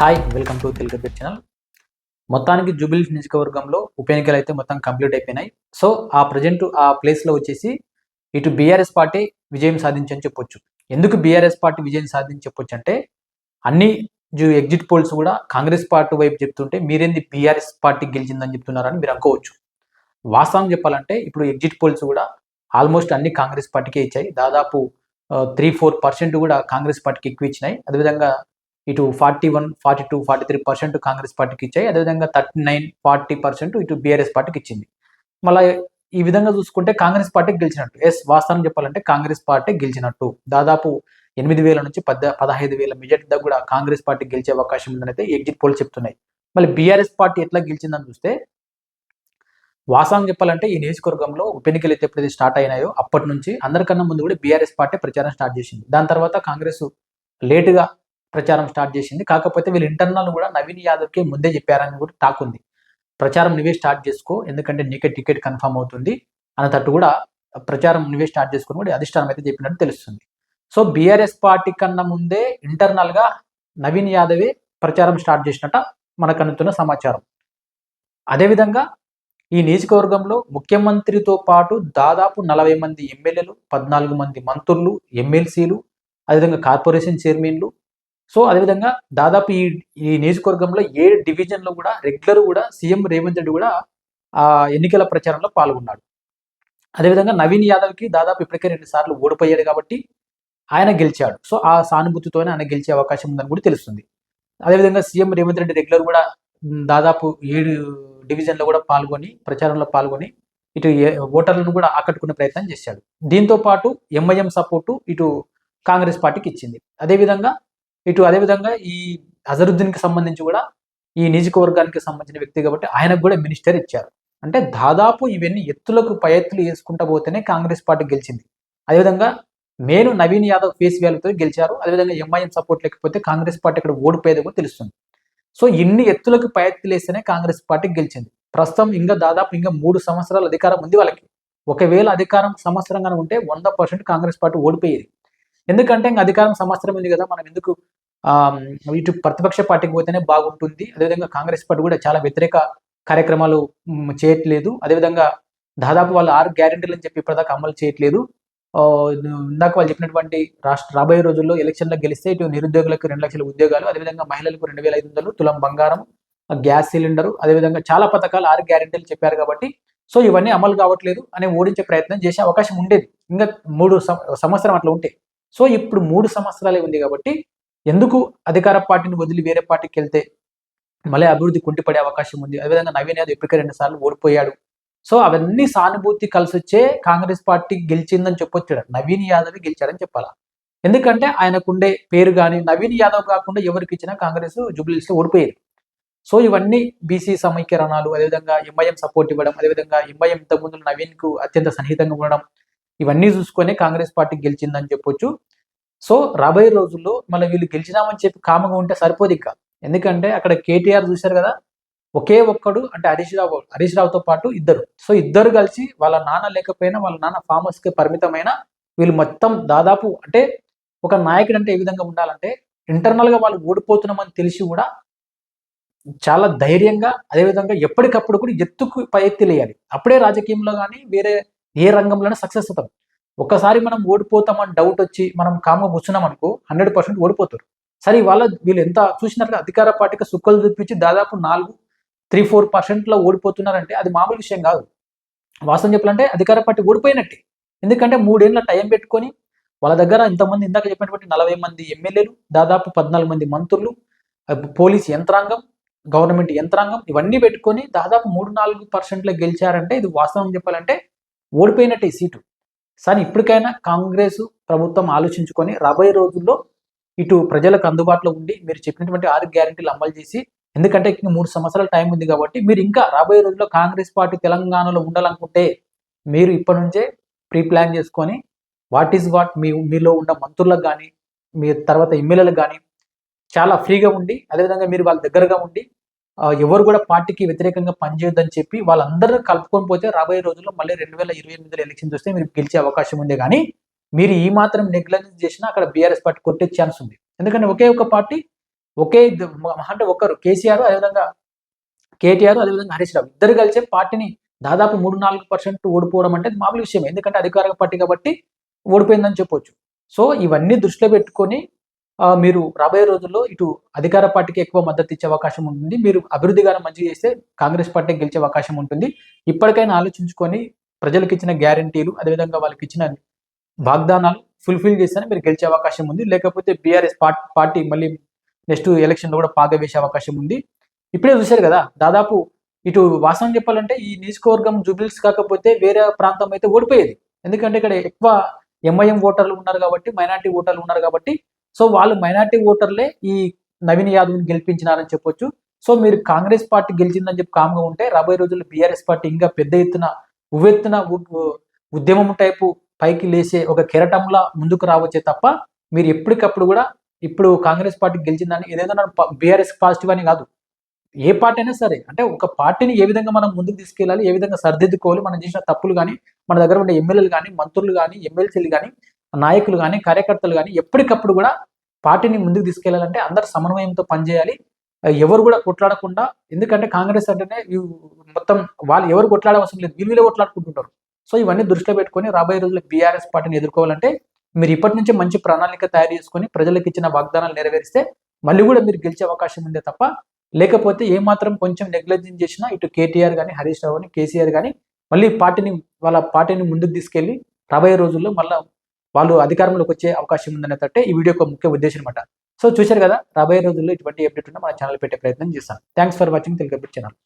Hi welcome to Telugu cricket channel మొత్తానికి జూబిలీ నియోజకవర్గంలో ఉప ఎన్నికలు అయితే మొత్తం కంప్లీట్ అయిపోయినాయి. సో ఆ ప్రజెంట్ ఆ ప్లేస్లో వచ్చేసి ఇటు బీఆర్ఎస్ పార్టీ విజయం సాధించని చెప్పొచ్చు. ఎందుకు బీఆర్ఎస్ పార్టీ విజయం సాధించి చెప్పొచ్చు అంటే అన్ని జూ ఎగ్జిట్ పోల్స్ కూడా కాంగ్రెస్ పార్టీ వైపు చెప్తుంటే మీరేంది బీఆర్ఎస్ పార్టీ గెలిచిందని చెప్తున్నారని మీరు అనుకోవచ్చు. వాస్తవం చెప్పాలంటే ఇప్పుడు ఎగ్జిట్ పోల్స్ కూడా ఆల్మోస్ట్ అన్ని కాంగ్రెస్ పార్టీకే ఇచ్చాయి. దాదాపు త్రీ ఫోర్ పర్సెంట్ కూడా కాంగ్రెస్ పార్టీకి ఎక్కువ ఇచ్చినాయి. అదేవిధంగా ఇటు forty one forty two forty three percent Congress పార్టీకి ఇచ్చాయి. అదేవిధంగా థర్టీ నైన్ ఫార్టీ పర్సెంట్ ఇటు బీఆర్ఎస్ పార్టీకి ఇచ్చింది. మళ్ళీ ఈ విధంగా చూసుకుంటే కాంగ్రెస్ పార్టీ గెలిచినట్టు. ఎస్ వాస్తవం చెప్పాలంటే కాంగ్రెస్ పార్టీ గెలిచినట్టు. దాదాపు ఎనిమిది వేల నుంచి పద్ద పదహైదు వేల మెజార్టీ దగ్గర కూడా కాంగ్రెస్ పార్టీ గెలిచే అవకాశం ఉందని అయితే ఎగ్జిట్ పోల్ చెప్తున్నాయి. మళ్ళీ బీఆర్ఎస్ పార్టీ ఎట్లా గెలిచిందని చూస్తే వాస్తవం చెప్పాలంటే ఈ నియోజకవర్గంలో ఉప ఎన్నికలు అయితే ఎప్పుడైతే స్టార్ట్ అయినాయో అప్పటి నుంచి అందరికన్నా ముందు కూడా బీఆర్ఎస్ పార్టీ ప్రచారం స్టార్ట్ చేసింది. దాని తర్వాత కాంగ్రెస్ లేటుగా ప్రచారం స్టార్ట్ చేసింది. కాకపోతే వీళ్ళు ఇంటర్నల్ కూడా నవీన్ యాదవ్కి ముందే చెప్పారని కూడా టాక్ ఉంది ప్రచారం నువ్వే స్టార్ట్ చేసుకో ఎందుకంటే నీకే టికెట్ కన్ఫర్మ్ అవుతుంది అన్నట్టు కూడా ప్రచారం నువ్వే స్టార్ట్ చేసుకుని కూడా అధిష్టానం అయితే చెప్పినట్టు తెలుస్తుంది. సో బీఆర్ఎస్ పార్టీ కన్నా ముందే ఇంటర్నల్గా నవీన్ యాదవే ప్రచారం స్టార్ట్ చేసినట్ట మనకు అందుతున్న సమాచారం. అదేవిధంగా ఈ నియోజకవర్గంలో ముఖ్యమంత్రితో పాటు దాదాపు నలభై మంది ఎమ్మెల్యేలు పద్నాలుగు మంది మంత్రులు ఎమ్మెల్సీలు అదేవిధంగా కార్పొరేషన్ చైర్మన్లు సో అదేవిధంగా దాదాపు ఈ ఈ నియోజకవర్గంలో ఏ డివిజన్లో కూడా రెగ్యులర్ కూడా సీఎం రేవంత్ రెడ్డి కూడా ఆ ఎన్నికల ప్రచారంలో పాల్గొన్నాడు. అదేవిధంగా నవీన్ యాదవ్కి దాదాపు ఇప్పటికే రెండు సార్లు ఓడిపోయాడు కాబట్టి ఆయన గెలిచాడు. సో ఆ సానుభూతితోనే ఆయన గెలిచే అవకాశం ఉందని కూడా తెలుస్తుంది. అదేవిధంగా సీఎం రేవంత్ రెడ్డి రెగ్యులర్ కూడా దాదాపు ఏడు డివిజన్లో కూడా పాల్గొని ప్రచారంలో పాల్గొని ఇటు ఏ- ఓటర్లను కూడా ఆకట్టుకునే ప్రయత్నం చేశాడు. దీంతో పాటు ఎంఐఎం సపోర్టు ఇటు కాంగ్రెస్ పార్టీకి ఇచ్చింది. అదేవిధంగా ఇటు అదేవిధంగా ఈ అజరుద్దీన్కి సంబంధించి కూడా ఈ నియోజకవర్గానికి సంబంధించిన వ్యక్తి కాబట్టి ఆయనకు కూడా మినిస్టర్ ఇచ్చారు. అంటే దాదాపు ఇవన్నీ ఎత్తులకు పై ఎత్తులు వేసుకుంటా పోతేనే కాంగ్రెస్ పార్టీ గెలిచింది. అదేవిధంగా మేను నవీన్ యాదవ్ ఫేస్ వ్యాలుతో గెలిచారు. అదేవిధంగా ఎంఐఎం సపోర్ట్ లేకపోతే కాంగ్రెస్ పార్టీ ఇక్కడ ఓడిపోయేది కూడా తెలుస్తుంది. సో ఇన్ని ఎత్తులకు పై ఎత్తులు వేస్తేనే కాంగ్రెస్ పార్టీ గెలిచింది. ప్రస్తుతం ఇంకా దాదాపు ఇంకా మూడు సంవత్సరాల అధికారం ఉంది వాళ్ళకి. ఒకవేళ అధికారం సంవత్సరంగా ఉంటే వంద పర్సెంట్ కాంగ్రెస్ పార్టీ ఓడిపోయేది. ఎందుకంటే ఇంకా అధికారం సంవత్సరం ఉంది కదా మనం ఎందుకు ఇటు ప్రతిపక్ష పార్టీకి పోతేనే బాగుంటుంది. అదేవిధంగా కాంగ్రెస్ పార్టీ కూడా చాలా వ్యతిరేక కార్యక్రమాలు చేయట్లేదు. అదేవిధంగా దాదాపు వాళ్ళు ఆరు గ్యారెంటీలు అని చెప్పి ఇప్పటిదాకా అమలు చేయట్లేదు. ఇందాక వాళ్ళు చెప్పినటువంటి రాష్ట్ర రాబోయే రోజుల్లో ఎలక్షన్లో గెలిస్తే ఇటు నిరుద్యోగులకు రెండు లక్షల ఉద్యోగాలు అదేవిధంగా మహిళలకు రెండు వేల ఐదు వందలు తులం బంగారం గ్యాస్ సిలిండర్ అదేవిధంగా చాలా పథకాలు ఆరు గ్యారెంటీలు చెప్పారు కాబట్టి సో ఇవన్నీ అమలు కావట్లేదు అని ఓడించే ప్రయత్నం చేసే అవకాశం ఉండేది. ఇంకా మూడు సంవత్సరం అట్లా ఉంటే. సో ఇప్పుడు మూడు సంవత్సరాలే ఉంది కాబట్టి ఎందుకు అధికార పార్టీని వదిలి వేరే పార్టీకి వెళ్తే మళ్ళీ అభివృద్ధి కుంటిపడే అవకాశం ఉంది? అదేవిధంగా నవీన్ యాదవ్ ఇప్పటికే రెండు సార్లు ఓడిపోయాడు. సో అవన్నీ సానుభూతి కలిసి వచ్చే కాంగ్రెస్ పార్టీ గెలిచిందని చెప్పొచ్చాడు. నవీన్ యాదవ్ గెలిచాడని చెప్పాలా? ఎందుకంటే ఆయనకుండే పేరు కానీ నవీన్ యాదవ్ కాకుండా ఎవరికి ఇచ్చినా కాంగ్రెస్ జూబ్లీస్లో ఓడిపోయేది. సో ఇవన్నీ బీసీ సమైక్య అదేవిధంగా ఎంఐఎం సపోర్ట్ ఇవ్వడం అదేవిధంగా ఎంఐఎం ఇంతకుముందు నవీన్కు అత్యంత సన్నిహితంగా ఉండడం ఇవన్నీ చూసుకొని కాంగ్రెస్ పార్టీ గెలిచిందని చెప్పొచ్చు. సో రాబోయే రోజుల్లో మళ్ళీ వీళ్ళు గెలిచినామని చెప్పి కామగా ఉంటే సరిపోదు ఇంకా. ఎందుకంటే అక్కడ కేటీఆర్ చూశారు కదా ఒకే ఒక్కడు అంటే హరీష్ రావు హరీష్ రావుతో పాటు ఇద్దరు. సో ఇద్దరు కలిసి వాళ్ళ నాన్న లేకపోయినా వాళ్ళ నాన్న ఫార్మర్స్కి పరిమితమైన వీళ్ళు మొత్తం దాదాపు అంటే ఒక నాయకుడు అంటే ఏ విధంగా ఉండాలంటే ఇంటర్నల్గా వాళ్ళు ఓడిపోతున్నామని తెలిసి కూడా చాలా ధైర్యంగా అదేవిధంగా ఎప్పటికప్పుడు కూడా ఎత్తుకు పై ఎత్తి లేయాలి అప్పుడే రాజకీయంలో కానీ వేరే ఏ రంగంలోనే సక్సెస్ అవుతాం. ఒకసారి మనం ఓడిపోతామని డౌట్ వచ్చి మనం కామ్గా కూర్చున్నాం అనుకో హండ్రెడ్ పర్సెంట్ ఓడిపోతారు. సరే వాళ్ళ వీళ్ళు ఎంత చూసినట్లుగా అధికార పార్టీకి సుక్కలు చూపించి దాదాపు నాలుగు త్రీ ఫోర్ పర్సెంట్లో ఓడిపోతున్నారంటే అది మామూలు విషయం కాదు. వాస్తవం చెప్పాలంటే అధికార పార్టీ ఓడిపోయినట్టే. ఎందుకంటే మూడేళ్ళ టైం పెట్టుకొని వాళ్ళ దగ్గర ఇంతమంది ఇందాక చెప్పినటువంటి నలభై మంది ఎమ్మెల్యేలు దాదాపు పద్నాలుగు మంది మంత్రులు పోలీస్ యంత్రాంగం గవర్నమెంట్ యంత్రాంగం ఇవన్నీ పెట్టుకొని దాదాపు మూడు నాలుగు పర్సెంట్లో గెలిచారంటే ఇది వాస్తవం చెప్పాలంటే ఓడిపోయినట్టే ఈ సీటు. కానీ ఇప్పటికైనా కాంగ్రెస్ ప్రభుత్వం ఆలోచించుకొని రాబోయే రోజుల్లో ఇటు ప్రజలకు అందుబాటులో ఉండి మీరు చెప్పినటువంటి ఆరు గ్యారెంటీలు అమలు చేసి ఎందుకంటే ఇంకా మూడు సంవత్సరాల టైం ఉంది కాబట్టి మీరు ఇంకా రాబోయే రోజుల్లో కాంగ్రెస్ పార్టీ తెలంగాణలో ఉండాలనుకుంటే మీరు ఇప్పటి నుంచే ప్రీ ప్లాన్ చేసుకొని వాట్ ఈస్ వాట్ మీ మీలో ఉన్న మంత్రులకు కానీ మీ తర్వాత ఎమ్మెల్యేలకు కానీ చాలా ఫ్రీగా ఉండి అదేవిధంగా మీరు వాళ్ళ దగ్గరగా ఉండి ఎవరు కూడా పార్టీకి వ్యతిరేకంగా పనిచేయొద్దని చెప్పి వాళ్ళందరూ కలుపుకొని పోతే రాబోయే రోజుల్లో మళ్ళీ రెండు వేల ఇరవై ఎనిమిదిలో ఎలక్షన్ చూస్తే మీరు గెలిచే అవకాశం ఉంది కానీ మీరు ఈ మాత్రం నెగ్లెక్ట్ చేసినా అక్కడ బీఆర్ఎస్ పార్టీ కొట్టే ఛాన్స్ ఉంది. ఎందుకంటే ఒకే ఒక పార్టీ ఒకే మహా అంటే ఒకరు కేసీఆర్ అదేవిధంగా కేటీఆర్ అదేవిధంగా హరీష్ రావు. ఇద్దరు కలిసే పార్టీని దాదాపు మూడు నాలుగు పర్సెంట్ ఓడిపోవడం అంటే మామూలు విషయం ఎందుకంటే అధికార పార్టీ కాబట్టి ఓడిపోయిందని చెప్పొచ్చు. సో ఇవన్నీ దృష్టిలో పెట్టుకొని మీరు రాబోయే రోజుల్లో ఇటు అధికార పార్టీకి ఎక్కువ మద్దతు ఇచ్చే అవకాశం ఉంటుంది. మీరు అభివృద్ధి గారు మంచి చేస్తే కాంగ్రెస్ పార్టీ గెలిచే అవకాశం ఉంటుంది. ఇప్పటికైనా ఆలోచించుకొని ప్రజలకు ఇచ్చిన గ్యారంటీలు అదేవిధంగా వాళ్ళకి ఇచ్చిన వాగ్దానాలు ఫుల్ఫిల్ చేస్తేనే మీరు గెలిచే అవకాశం ఉంది. లేకపోతే బీఆర్ఎస్ పార్టీ మళ్ళీ నెక్స్ట్ ఎలక్షన్లో కూడా పాగా వేసే అవకాశం ఉంది. ఇప్పుడే చూశారు కదా దాదాపు ఇటు వాస్తవం చెప్పాలంటే ఈ నియోజకవర్గం జూబిల్స్ కాకపోతే వేరే ప్రాంతం అయితే ఓడిపోయేది. ఎందుకంటే ఇక్కడ ఎక్కువ ఎంఐఎం ఓటర్లు ఉన్నారు కాబట్టి మైనార్టీ ఓటర్లు ఉన్నారు కాబట్టి సో వాళ్ళు మైనార్టీ ఓటర్లే ఈ నవీన్ యాదవ్ని గెలిపించినారని చెప్పొచ్చు. సో మీరు కాంగ్రెస్ పార్టీ గెలిచిందని చెప్పి కామ్గా ఉంటే రాబోయే రోజుల్లో బీఆర్ఎస్ పార్టీ ఇంకా పెద్ద ఎత్తున ఉవ్వెత్తున ఉద్యమం టైపు పైకి లేసే ఒక కెరటంలా ముందుకు రావచ్చే తప్ప మీరు ఎప్పటికప్పుడు కూడా ఇప్పుడు కాంగ్రెస్ పార్టీ గెలిచిందని ఏదైనా బీఆర్ఎస్ పాజిటివ్ అని కాదు. ఏ పార్టీ అయినా సరే అంటే ఒక పార్టీని ఏ విధంగా మనం ముందుకు తీసుకెళ్ళాలి ఏ విధంగా సరిదిద్దుకోవాలి మనం చేసిన తప్పులు కానీ మన దగ్గర ఉండే ఎమ్మెల్యేలు కానీ మంత్రులు కానీ ఎమ్మెల్సీలు కానీ నాయకులు కానీ కార్యకర్తలు కానీ ఎప్పటికప్పుడు కూడా పార్టీని ముందుకు తీసుకెళ్ళాలంటే అందరు సమన్వయంతో పనిచేయాలి. ఎవరు కూడా కొట్లాడకుండా ఎందుకంటే కాంగ్రెస్ అంటేనే మొత్తం వాళ్ళు ఎవరు కొట్లాడవసరం లేదు. వీళ్ళు వీళ్ళే కొట్లాడుకుంటుంటారు. సో ఇవన్నీ దృష్టిలో పెట్టుకొని రాబోయే రోజుల్లో బీఆర్ఎస్ పార్టీని ఎదుర్కోవాలంటే మీరు ఇప్పటి నుంచే మంచి ప్రణాళిక తయారు చేసుకొని ప్రజలకు ఇచ్చిన వాగ్దానాలు నెరవేరిస్తే మళ్ళీ కూడా మీరు గెలిచే అవకాశం ఉందే తప్ప లేకపోతే ఏ మాత్రం కొంచెం నెగ్లెక్ట్ చేసినా ఇటు కేటీఆర్ కానీ హరీష్ రావు కానీ కేసీఆర్ కానీ మళ్ళీ పార్టీని వాళ్ళ పార్టీని ముందుకు తీసుకెళ్ళి రాబోయే రోజుల్లో మళ్ళీ వాళ్ళు అధికారంలోకి వచ్చే అవకాశం ఉందనేటట్టే ఈ వీడియో ముఖ్య ఉద్దేశం అనమాట సో చూశారు కదా రాబోయే రోజుల్లో ఇటువంటి అప్డేట్ ఉన్న మన ఛానల్ పెట్టే ప్రయత్నం చేస్తాను. Thanks for watching Telugu channel